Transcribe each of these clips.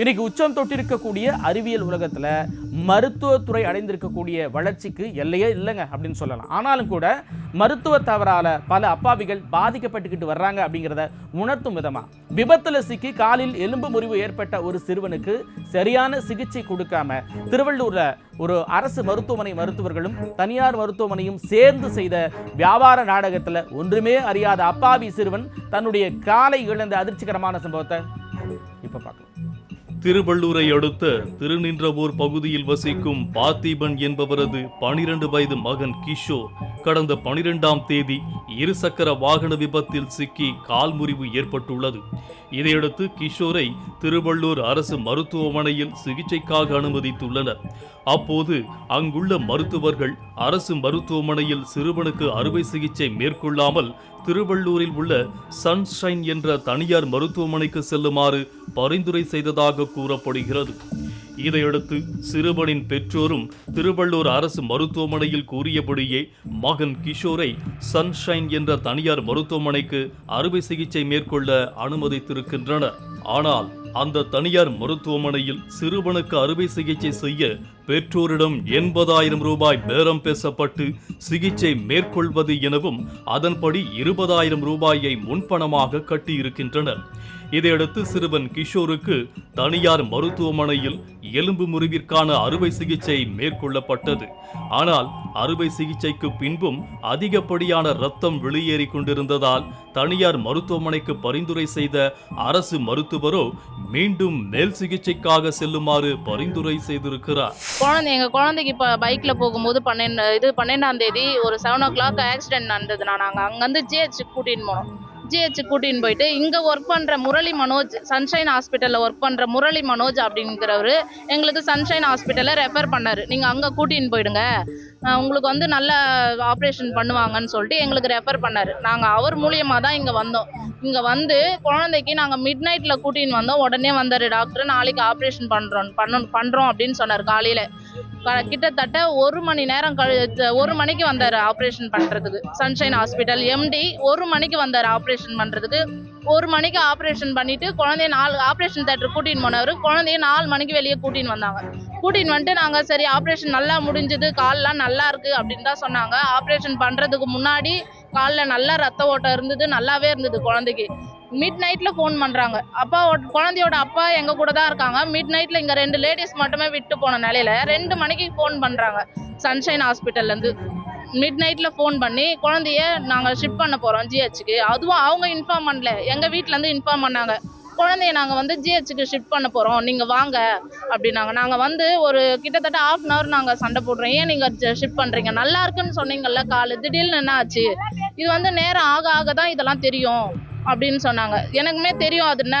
இன்னைக்கு உச்சம் தொட்டிருக்கக்கூடிய அறிவியல் உலகத்தில் மருத்துவத்துறை அடைந்திருக்கக்கூடிய வளர்ச்சிக்கு எல்லையே இல்லைங்க அப்படின்னு சொல்லலாம். ஆனாலும் கூட மருத்துவ தவறால பல அப்பாவிகள் பாதிக்கப்பட்டுக்கிட்டு வர்றாங்க அப்படிங்கிறத உணர்த்தும் விதமாக விபத்தில் சிக்கி காலில் எலும்பு முறிவு ஏற்பட்ட ஒரு சிறுவனுக்கு சரியான சிகிச்சை கொடுக்காம திருவள்ளூரில் ஒரு அரசு மருத்துவமனை மருத்துவர்களும் தனியார் மருத்துவமனையும் சேர்ந்து செய்த வியாபார நாடகத்தில் ஒன்றுமே அறியாத அப்பாவி சிறுவன் தன்னுடைய காலை இழந்த அதிர்ச்சிகரமான சம்பவத்தை இப்போ பார்க்கலாம். திருவள்ளூரை அடுத்த திருநின்றவூர் பகுதியில் வசிக்கும் பார்த்திபன் என்பவரது பனிரெண்டு வயது மகன் கிஷோர் கடந்த பனிரெண்டாம் தேதி இருசக்கர வாகன விபத்தில் சிக்கி கால் முறிவு ஏற்பட்டுள்ளது. இதையடுத்து கிஷோரை திருவள்ளூர் அரசு மருத்துவமனையில் சிகிச்சைக்காக அனுமதித்துள்ளனர். அப்போது அங்குள்ள மருத்துவர்கள் அரசு மருத்துவமனையில் சிறுவனுக்கு அறுவை சிகிச்சை மேற்கொள்ளாமல் திருவள்ளூரில் உள்ள சன்ஷைன் என்ற தனியார் மருத்துவமனைக்கு செல்லுமாறு பரிந்துரை செய்ததாக கூறப்படுகிறது. இதையடுத்து சிறுவனின் பெற்றோரும் திருவள்ளூர் அரசு மருத்துவமனையில் கூறியபடியே மகன் கிஷோரை சன்ஷைன் என்ற தனியார் மருத்துவமனைக்கு அறுவை சிகிச்சை மேற்கொள்ள அனுமதித்திருக்கின்றனர். ஆனால் அந்த தனியார் மருத்துவமனையில் சிறுவனுக்கு அறுவை சிகிச்சை செய்ய பெற்றோரிடம் எண்பதாயிரம் ரூபாய் பேரம் பேசப்பட்டு சிகிச்சை மேற்கொள்வது எனவும் அதன்படி இருபதாயிரம் ரூபாயை முன்பணமாக கட்டியிருக்கின்றனர். இதையடுத்து சிறுவன் கிஷோருக்கு தனியார் மருத்துவமனையில் எலும்பு முறிவிற்கான அறுவை சிகிச்சை மேற்கொள்ளப்பட்டது. ஆனால் அறுவை சிகிச்சைக்கு பின்பும் அதிகப்படியான ரத்தம் வெளியேறி கொண்டிருந்ததால் தனியார் மருத்துவமனைக்கு பரிந்துரை செய்த அரசு மருத்துவரோ மீண்டும் மேல் சிகிச்சைக்காக செல்லுமாறு பரிந்துரை செய்திருக்கிறார். குழந்தை எங்க குழந்தைக்கு இப்போ பைக்ல போகும்போது பன்னெண்டு இது பன்னெண்டாம் தேதி ஒரு செவன் ஓ கிளாக் ஆக்சிடென்ட் நடந்ததுண்ணா நாங்கள் அங்கேருந்து ஜிஹெச் கூட்டின்னு போனோம். ஜிஹெச் கூட்டின்னு போயிட்டு இங்கே ஒர்க் பண்ணுற முரளி மனோஜ் சன்ஷைன் ஹாஸ்பிட்டலில் ஒர்க் பண்ணுற முரளி மனோஜ் அப்படிங்கிறவர் எங்களுக்கு சன்ஷைன் ஹாஸ்பிட்டலில் ரெஃபர் பண்ணார். நீங்கள் அங்கே கூட்டின்னு போயிடுங்க. உங்களுக்கு வந்து நல்ல ஆப்ரேஷன் பண்ணுவாங்கன்னு சொல்லிட்டு எங்களுக்கு ரெஃபர் பண்ணார். நாங்கள் அவர் மூலியமாக தான் இங்கே வந்தோம். இங்கே வந்து குழந்தைக்கு நாங்கள் மிட் நைட்டில் கூட்டின்னு வந்தோம். உடனே வந்தார் டாக்டர் நாளைக்கு ஆப்ரேஷன் பண்ணுறோம் பண்ணணும் பண்ணுறோம் அப்படின்னு சொன்னார் காலையில். கிட்டத்தட்ட ஒரு மணி நேரம் கழி ஒரு மணிக்கு வந்தார் ஆப்ரேஷன் பண்ணுறதுக்கு சன்ஷைன் ஹாஸ்பிட்டல் எம்டி ஒரு மணிக்கு வந்தார் ஆப்ரேஷன் பண்ணுறதுக்கு ஒரு மணிக்கு ஆப்ரேஷன் பண்ணிவிட்டு குழந்தைய நாலு ஆப்ரேஷன் தேட்டர் கூட்டின்னு போனவர் குழந்தைய நாலு மணிக்கு வெளியே கூட்டின்னு வந்தாங்க. கூட்டின்னு வந்துட்டு நாங்கள் சரி ஆப்ரேஷன் நல்லா முடிஞ்சது கால்லாம் நல்லா இருக்குது அப்படின்னு தான் சொன்னாங்க. ஆப்ரேஷன் பண்ணுறதுக்கு முன்னாடி காலில் நல்லா ரத்த ஓட்டம் இருந்தது நல்லாவே இருந்தது குழந்தைக்கு. மிட் நைட்டில் ஃபோன் பண்ணுறாங்க அப்பா குழந்தையோட அப்பா எங்கள் கூட தான் இருக்காங்க. மிட் நைட்டில் இங்கே ரெண்டு லேடிஸ் மட்டுமே விட்டு போன நிலையில ரெண்டு மணிக்கு ஃபோன் பண்ணுறாங்க சன்ஷைன் ஹாஸ்பிட்டல்லேருந்து மிட் நைட்டில் ஃபோன் பண்ணி குழந்தைய நாங்கள் ஷிஃப்ட் பண்ண போகிறோம் ஜிஹெச்சுக்கு அதுவும் அவங்க இன்ஃபார்ம் பண்ணல. எங்கள் வீட்டிலேருந்து இன்ஃபார்ம் பண்ணாங்க. குழந்தைய நாங்கள் வந்து ஜிஹெச்சுக்கு ஷிஃப்ட் பண்ண போகிறோம் நீங்கள் வாங்க அப்படின்னாங்க. நாங்கள் வந்து ஒரு கிட்டத்தட்ட ஆஃப் அன் ஹவர் நாங்கள் சண்டை போடுறோம். ஏன் நீங்கள் ஷிஃப்ட் பண்ணுறீங்க நல்லா இருக்குன்னு சொன்னீங்கல்ல காலு. திடீர்னு என்ன ஆச்சு? இது வந்து நேரம் ஆக ஆக தான் இதெல்லாம் தெரியும். அப்படின்னு சொன்னாங்க. எனக்குமே தெரியும் அது என்ன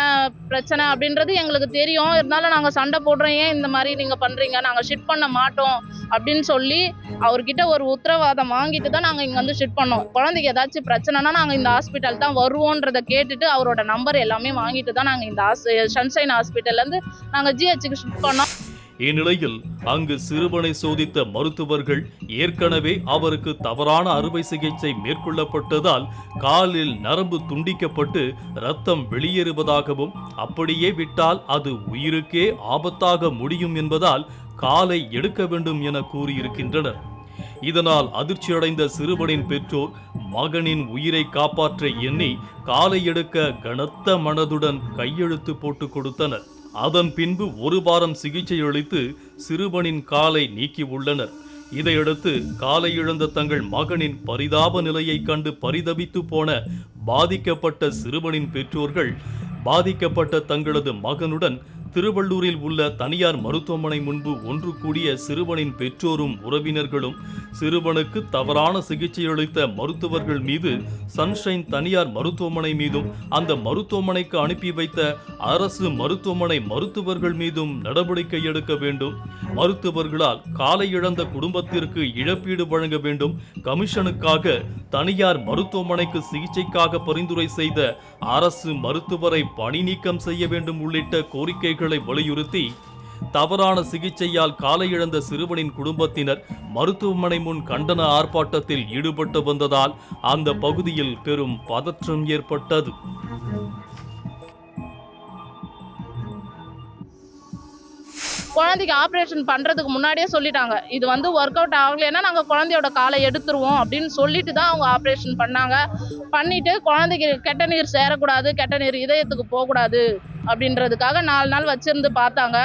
பிரச்சனை அப்படின்றது எங்களுக்கு தெரியும். இருந்தாலும் நாங்கள் சண்டை போடுறோம். ஏன் இந்த மாதிரி நீங்கள் பண்ணுறீங்க நாங்கள் ஷிஃப்ட் பண்ண மாட்டோம் அப்படின்னு சொல்லி அவர்கிட்ட ஒரு உத்தரவாதம் வாங்கிட்டு தான் நாங்கள் இங்கே வந்து ஷிஃப்ட் பண்ணோம். குழந்தைக்கு ஏதாச்சும் பிரச்சனைனா நாங்கள் இந்த ஹாஸ்பிட்டல் தான் வருவோன்றதை கேட்டுட்டு அவரோட நம்பர் எல்லாமே வாங்கிட்டு தான் நாங்கள் இந்த ஹாஸ் சன்ஷைன் ஹாஸ்பிட்டல்லேருந்து நாங்கள் ஜிஹெச்சுக்கு ஷிஃப்ட் பண்ணோம். இந்நிலையில் அங்கு சிறுவனை சோதித்த மருத்துவர்கள் ஏற்கனவே அவருக்கு தவறான அறுவை சிகிச்சை மேற்கொள்ளப்பட்டதால் காலில் நரம்பு துண்டிக்கப்பட்டு ரத்தம் வெளியேறுவதாகவும் அப்படியே விட்டால் அது உயிருக்கே ஆபத்தாக முடியும் என்பதால் காலை எடுக்க வேண்டும் என கூறியிருக்கின்றனர். இதனால் அதிர்ச்சியடைந்த சிறுவனின் பெற்றோர் மகனின் உயிரை காப்பாற்ற எண்ணி காலை எடுக்க கனத்த மனதுடன் கையெழுத்து போட்டு கொடுத்தனர். அதன் பின்பு ஒரு வாரம் சிகிச்சை அளித்து சிறுவனின் காலை நீக்கி உள்ளனர். இதையடுத்து காலை இழந்த தங்கள் மகனின் பரிதாப நிலையைக் கண்டு பரிதபித்து போன பாதிக்கப்பட்ட சிறுவனின் பெற்றோர்கள் பாதிக்கப்பட்ட தங்களது மகனுடன் திருவள்ளூரில் உள்ள தனியார் மருத்துவமனை முன்பு ஒன்று கூடிய சிறுவனின் பெற்றோரும் உறவினர்களும் சிறுவனுக்கு தவறான சிகிச்சையளித்த மருத்துவர்கள் மீது சன்ஷைன் தனியார் மருத்துவமனை மீதும் அந்த மருத்துவமனைக்கு அனுப்பி வைத்த அரசு மருத்துவமனை மருத்துவர்கள் மீதும் நடவடிக்கை எடுக்க வேண்டும். மருத்துவர்களால் காலை இழந்த குடும்பத்திற்கு இழப்பீடு வழங்க வேண்டும். கமிஷனுக்காக தனியார் மருத்துவமனைக்கு சிகிச்சைக்காக பரிந்துரை செய்த அரசு மருத்துவரை பணி நீக்கம் செய்ய வேண்டும் உள்ளிட்ட கோரிக்கைகள் வலியுறுத்தி தவறான சிகிச்சையால் காலை இழந்த சிறுவனின் குடும்பத்தினர் மருத்துவமனை முன் கண்டன ஆர்ப்பாட்டத்தில் ஈடுபட்டு வந்ததால் அந்த பகுதியில் பெரும் பதற்றம் ஏற்பட்டது. குழந்தைக்கு ஆப்ரேஷன் பண்ணுறதுக்கு முன்னாடியே சொல்லிட்டாங்க. இது வந்து ஒர்க் அவுட் ஆகலைன்னா நாங்கள் குழந்தையோட காலை எடுத்துருவோம் அப்படின்னு சொல்லிட்டு தான் அவங்க ஆப்ரேஷன் பண்ணாங்க. பண்ணிட்டு குழந்தைக்கு கெட்ட நீர் சேரக்கூடாது கெட்ட நீர் இதயத்துக்கு போகக்கூடாது அப்படின்றதுக்காக நாலு நாள் வச்சுருந்து பார்த்தாங்க.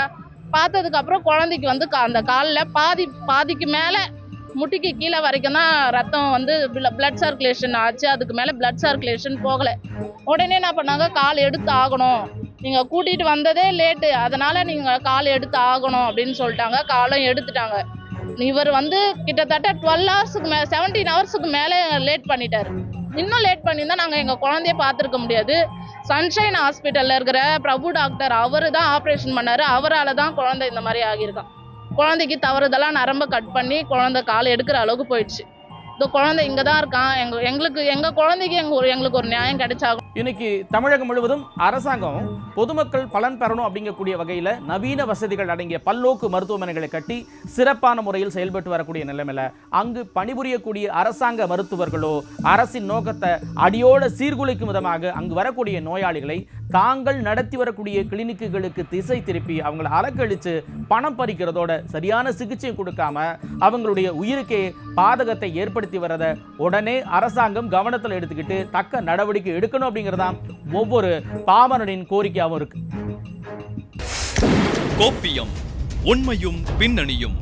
பார்த்ததுக்கு அப்புறம் குழந்தைக்கு வந்து கா- அந்த காலில் பாதி பாதிக்கு மேலே முட்டிக்கு கீழே வரைக்கும் தான் ரத்தம் வந்து பிளட் சர்க்குலேஷன் ஆச்சு. அதுக்கு மேலே பிளட் சர்க்குலேஷன் போகலை. உடனே என்ன பண்ணாங்க? கால் எடுத்து ஆகணும் நீங்கள் கூட்டிகிட்டு வந்ததே லேட்டு அதனால் நீங்கள் கால் எடுத்து ஆகணும் அப்படின்னு சொல்லிட்டாங்க. காலம் எடுத்துட்டாங்க. இவர் வந்து கிட்டத்தட்ட டுவெல் ஹவர்ஸுக்கு மே செவன்டீன் ஹவர்ஸுக்கு மேலே லேட் பண்ணிட்டார். இன்னும் லேட் பண்ணியிருந்தால் நாங்கள் எங்கள் குழந்தைய பார்த்துருக்க முடியாது. சன்ஷைன் ஹாஸ்பிட்டலில் இருக்கிற பிரபு டாக்டர் அவர் தான் ஆப்ரேஷன் பண்ணார். அவரால் தான் குழந்தை இந்த மாதிரி ஆகியிருக்கான். குழந்தைக்கு தவறுதெல்லாம் நரம்ப கட் பண்ணி குழந்தை கால் எடுக்கிற அளவுக்கு போயிடுச்சு. இந்த குழந்தை இங்கே தான் இருக்கான். எங்க எங்களுக்கு எங்கள் குழந்தைக்கு எங்க ஒரு எங்களுக்கு ஒரு நியாயம் கிடைச்சாகும். இன்னைக்கு தமிழகம் முழுவதும் அரசாங்கம் பொதுமக்கள் பலன் பெறணும் அப்படிங்கக்கூடிய வகையில் நவீன வசதிகள் அடங்கிய பல்லோக்கு மருத்துவமனைகளை கட்டி சிறப்பான முறையில் செயல்பட்டு வரக்கூடிய நிலைமையில அங்கு பணிபுரியக்கூடிய அரசாங்க மருத்துவர்களோ அரசின் நோக்கத்தை அடியோட சீர்குலைக்கும் விதமாக அங்கு வரக்கூடிய நோயாளிகளை தாங்கள் நடத்தி வரக்கூடிய கிளினிக்குகளுக்கு திசை திருப்பி அவங்கள அலக்கழித்து பணம் பறிக்கிறதோட சரியான சிகிச்சை கொடுக்காம அவங்களுடைய உயிருக்கே பாதகத்தை ஏற்படுத்தி ஏற்படுத்தி வரத உடனே அரசாங்கம் கவனத்தில் எடுத்துக்கிட்டு தக்க நடவடிக்கை எடுக்கணும் அப்படிங்கிறதான் ஒவ்வொரு பாமரனின் கோரிக்கையாகவும் இருக்கு. கோப்பியம் உண்மையும் பின்னணியும்.